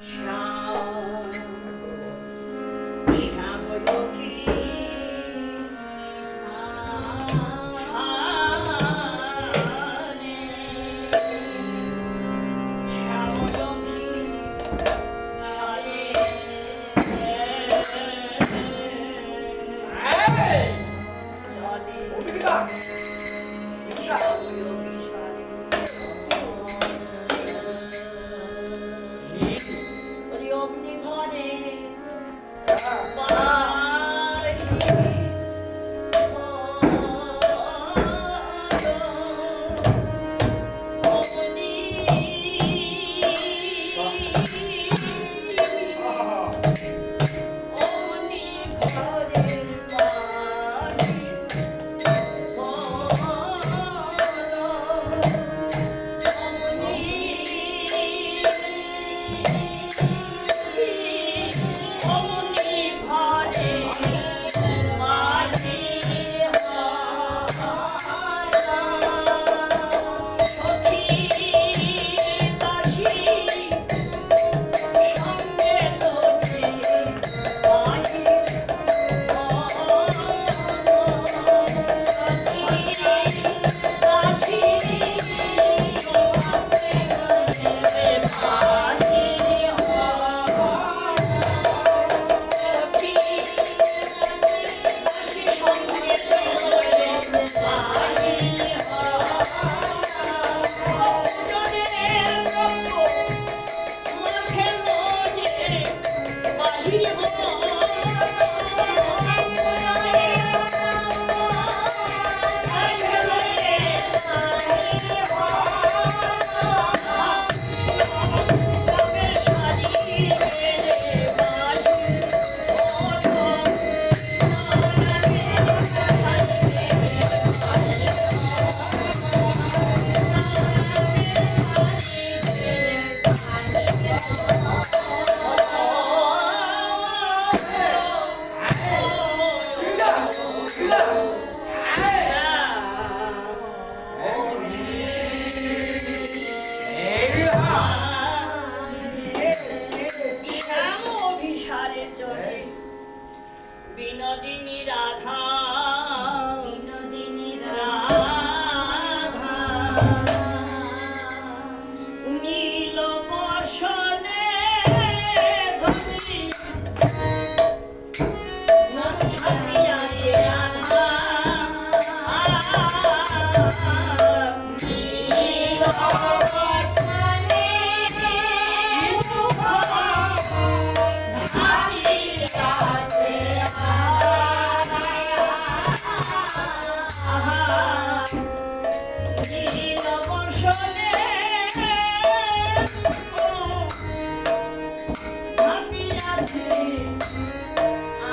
想啊，完。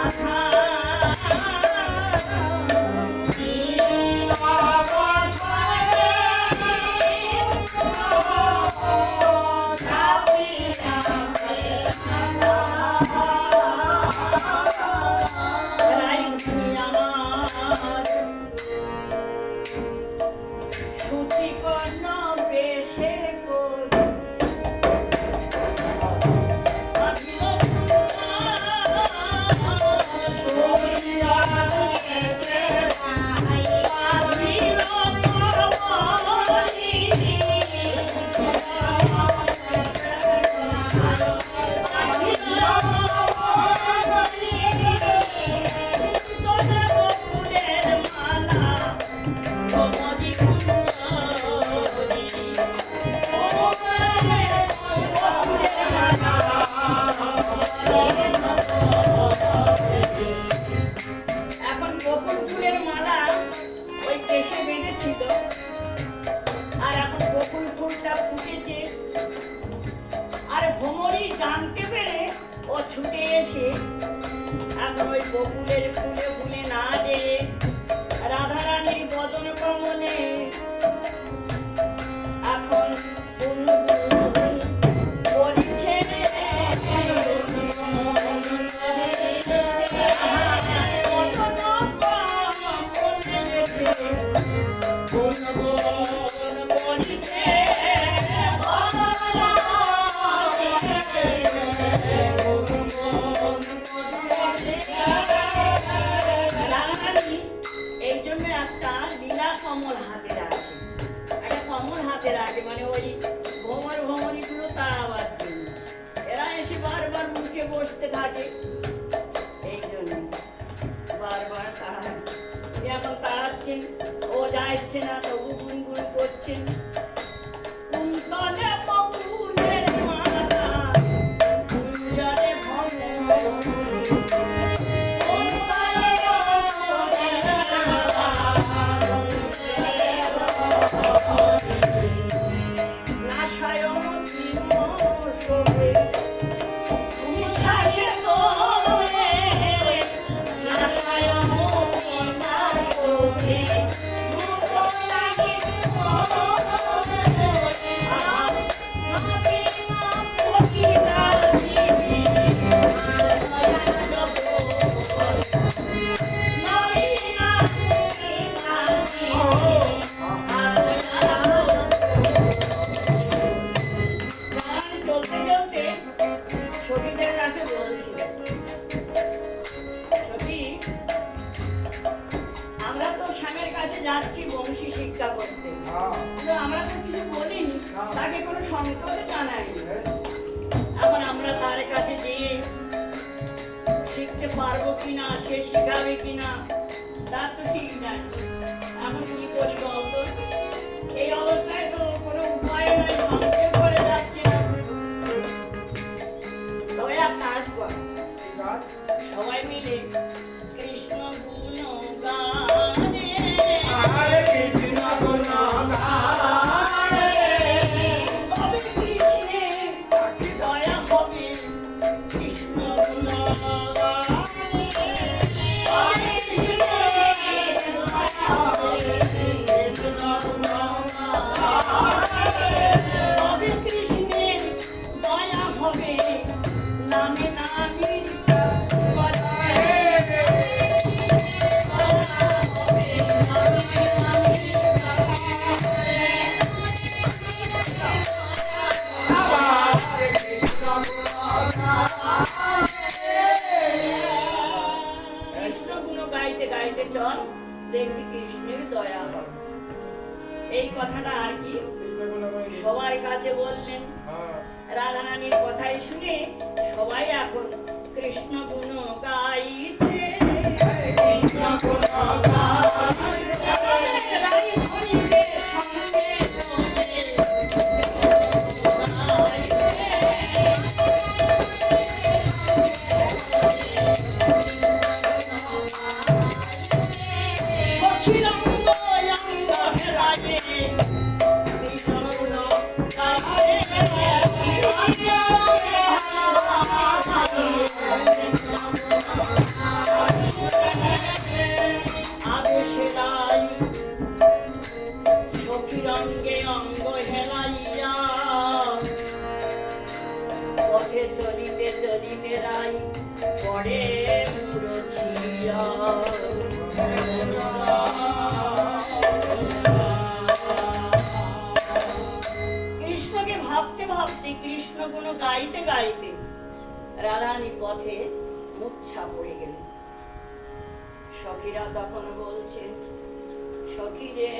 আধা ছিল। আর এখন বকুল ফুলটা ফুটেছে। আর ভ্রমরি জানতে পেরে ও ছুটে এসে এখন ওই বকুলের ফুল করছেন। ও যাচ্ছে না তবু গুনগুন করছেন। Peace. কিনা সে শিখাবে কিনা তার তো ঠিক নাই এমন কি করি বলতো এই অবস্থায় তো এই কথাটা আর কি? সবার কাছে বললেন রাধারানীর কথাই শুনে সবাই এখন কৃষ্ণ গুণ গাইছে। কৃষ্ণ গুণ গাইছে। রাধারানী পথে মুচ্ছা পড়ে গেল। সখীরা তখন বলছেন সখী রে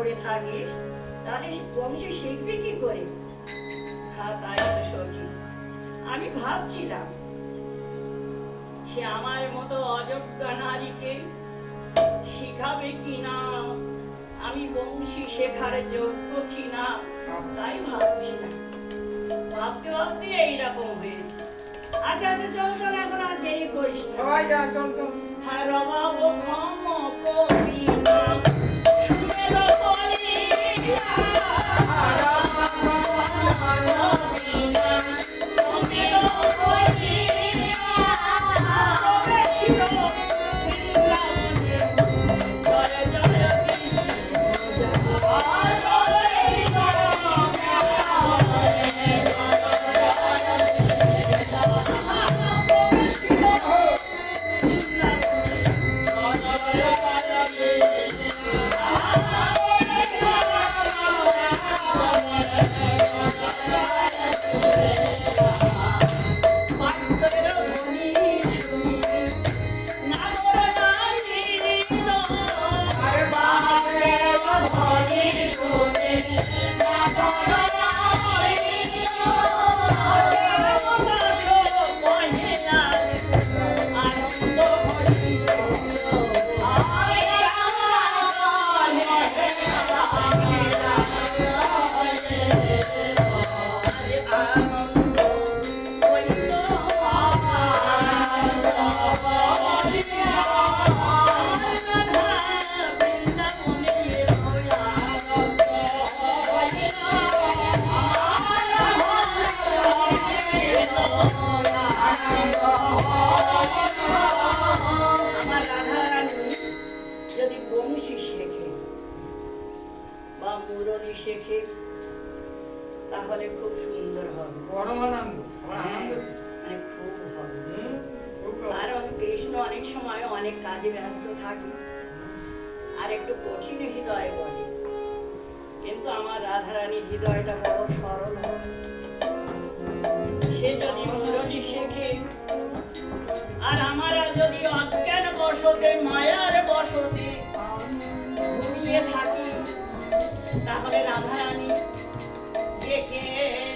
পড়ে থাকিস? তাহলে বংশী শিখবি কি করে? হ্যাঁ তাই তো সখী আমি ভাবছিলাম সে আমার মতো অযোগ্যা নারীকে শিখাবে কি না আমি বংশী শেখার যোগ্য কি না তাই ভাবছিলাম। ভাবতে ভাবতে এইরকম হয়েছে। আচ্ছা আচ্ছা চল চল এখন আর দেরি করিস না। হ্যাঁ রবা ও ক্ষম কবি ব্যস্ত থাকে। আর একটু কঠিন হৃদয় বলে। কিন্তু আমার রাধারানীর হৃদয়টা বড় সরল সে যদি মুরলী শেখে, আর আমরা যদি অজ্ঞান বসতে, মায়ার বসতে ঘুমিয়ে থাকি, তাহলে রাধারানী ডেকে নেবে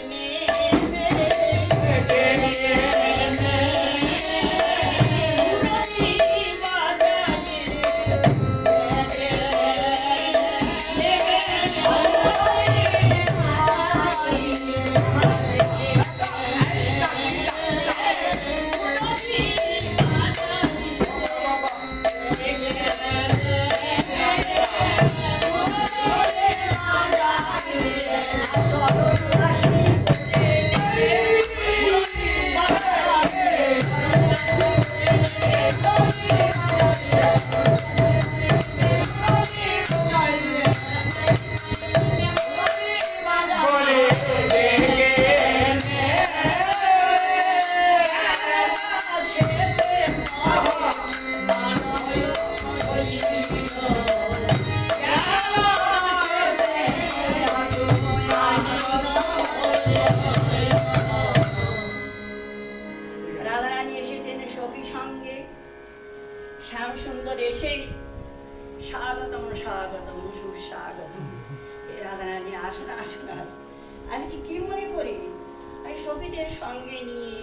এই সঙ্গে নিয়ে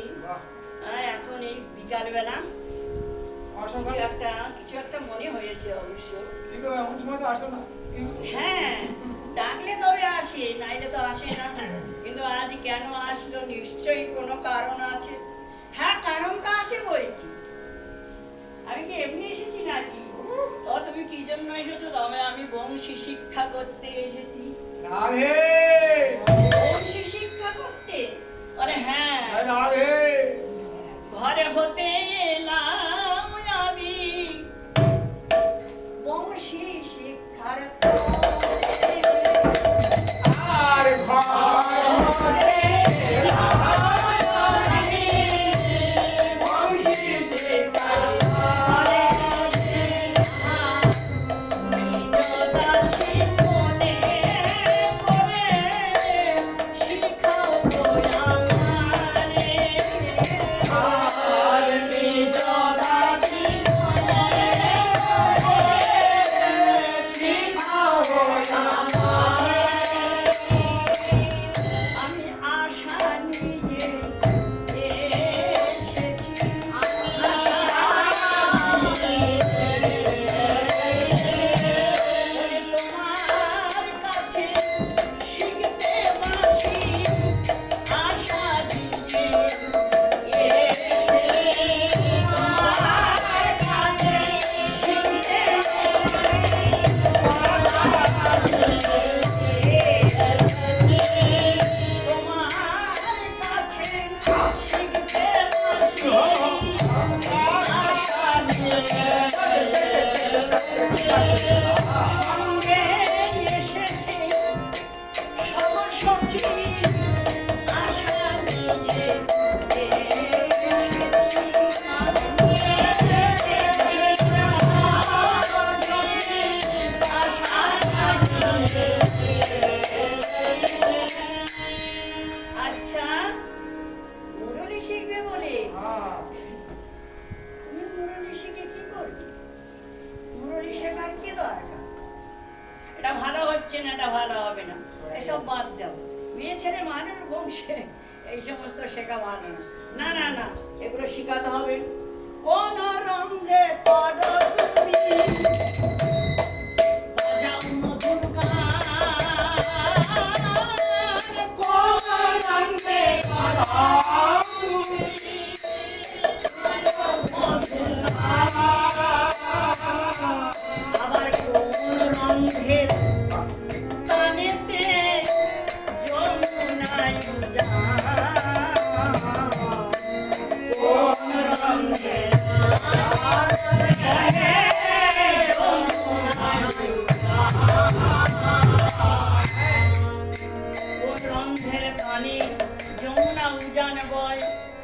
এখন এই বিকালবেলা কিছু একটা কিছু একটা মনে হয়েছে অবশ্য? হ্যাঁ ডাকলে তবে আসে নাইলে তো আসে না। কিন্তু আজ কেন আসলো নিশ্চয়ই কোনো কারণ আছে। হ্যাঁ কারণ তো আছে বই কি? আমি কি এমনি এসেছি নাকি? তো তুমি কি জন্য এসেছ? তবে আমি বংশী শিক্ষা করতে এসেছি। রাধে! বংশী শিক্ষা করতে? আরে হ্যাঁ রাধে ঘরে এটা ভালো হবে না। এসব বাদ দাও। মেয়ে ছেলে মানুষ বংশে। এই সমস্ত শেখা ভালো না না না না, এগুলো শেখাতে হবে। কোন রঙে পদ